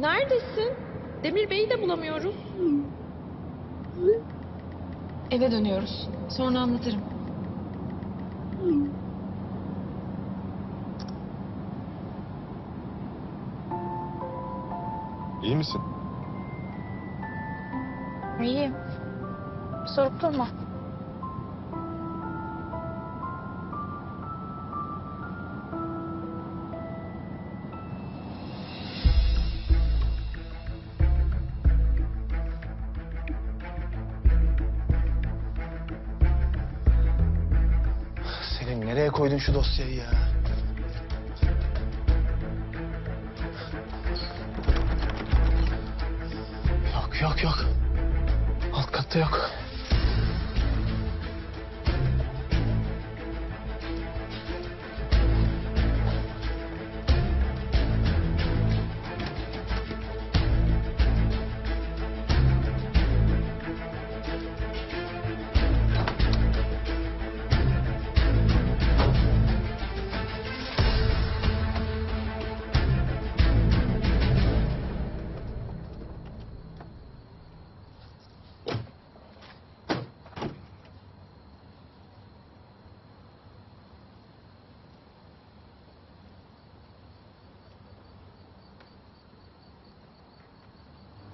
Neredesin? Demir Bey'i de bulamıyoruz. Eve dönüyoruz. Sonra anlatırım. İyi misin? İyiyim. Sorup durma. Senin nereye koydun şu dosyayı ya? Yok yok yok. Alt katta yok.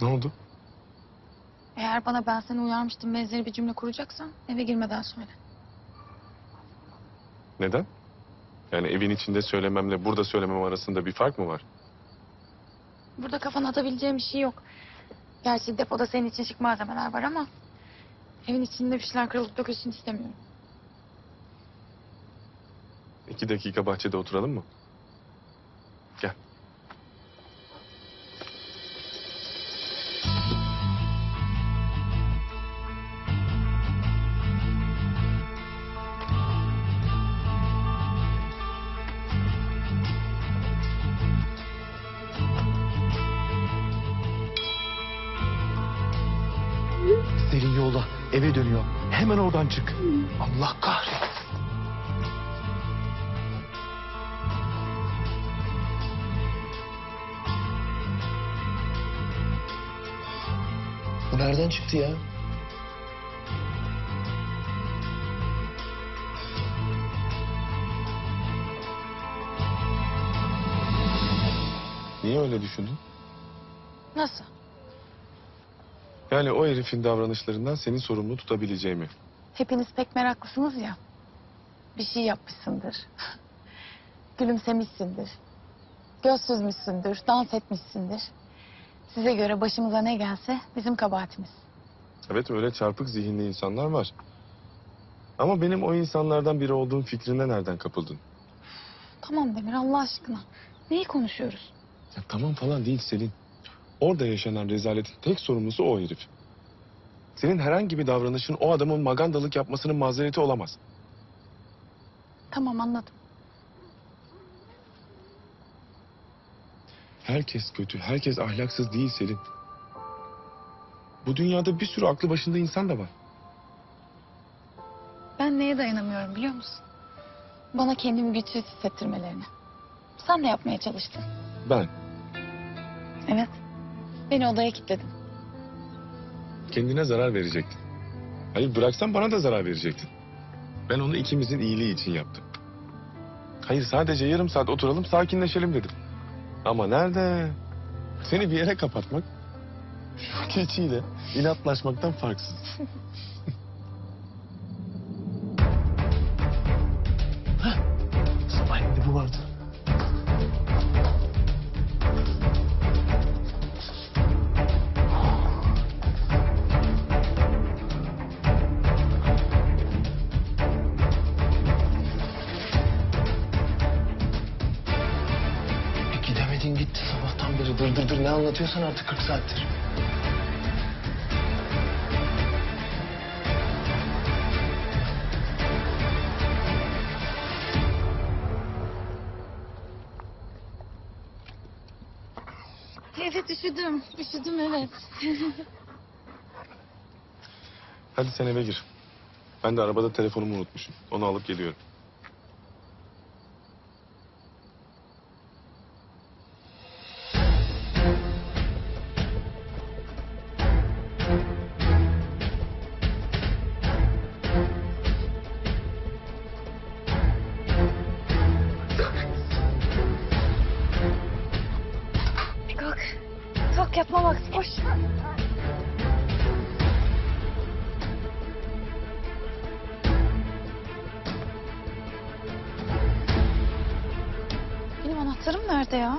Ne oldu? Eğer bana ben seni uyarmıştım benzeri bir cümle kuracaksan eve girmeden söyle. Neden? Yani evin içinde söylememle burada söylemem arasında bir fark mı var? Burada kafana atabileceğim bir şey yok. Gerçi depoda senin için şık malzemeler var ama... ...evin içinde bir şeyler kırılıp dökülsün istemiyorum. İki dakika bahçede oturalım mı? Selin yolda eve dönüyor. Hemen oradan çık. Allah kahretsin. Bu nereden çıktı ya? Niye öyle düşündün? Nasıl? Yani o herifin davranışlarından seni sorumlu tutabileceğimi. Hepiniz pek meraklısınız ya. Bir şey yapmışsındır. Gülümsemişsindir. Göz süzmüşsündür, dans etmişsindir. Size göre başımıza ne gelse bizim kabahatimiz. Evet öyle çarpık zihinli insanlar var. Ama benim o insanlardan biri olduğum fikrine nereden kapıldın? Tamam Demir Allah aşkına. Neyi konuşuyoruz? Ya tamam falan değil Selin. Orada yaşanan rezaletin tek sorumlusu o herif. Senin herhangi bir davranışın o adamın magandalık yapmasının mazereti olamaz. Tamam anladım. Herkes kötü, herkes ahlaksız değil Selin. Bu dünyada bir sürü aklı başında insan da var. Ben neye dayanamıyorum biliyor musun? Bana kendimi güçsüz hissettirmelerine. Sen ne yapmaya çalıştın? Ben Evet. Beni odaya kilitledin. kendine zarar verecektin. Hayır bıraksan bana da zarar verecektin. Ben onu ikimizin iyiliği için yaptım. Hayır sadece yarım saat oturalım sakinleşelim dedim. Ama nerede? Seni bir yere kapatmak şu keçiyle inatlaşmaktan farksız. Sabah bu vardı. Anlatıyorsan artık 40 saattir. Evet üşüdüm. Üşüdüm evet. Hadi sen eve gir. Ben de arabada telefonumu unutmuşum. Onu alıp geliyorum. Kalk yatma vakti koş. Benim anahtarım nerede ya?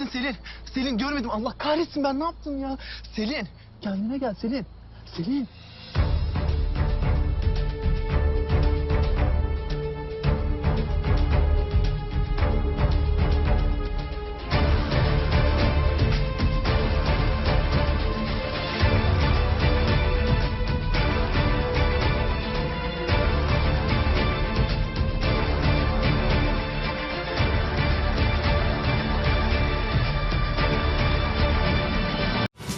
Misin Selin? Selin görmedim. Allah kahretsin ben ne yaptım ya? Selin. Kendine gel Selin. Selin.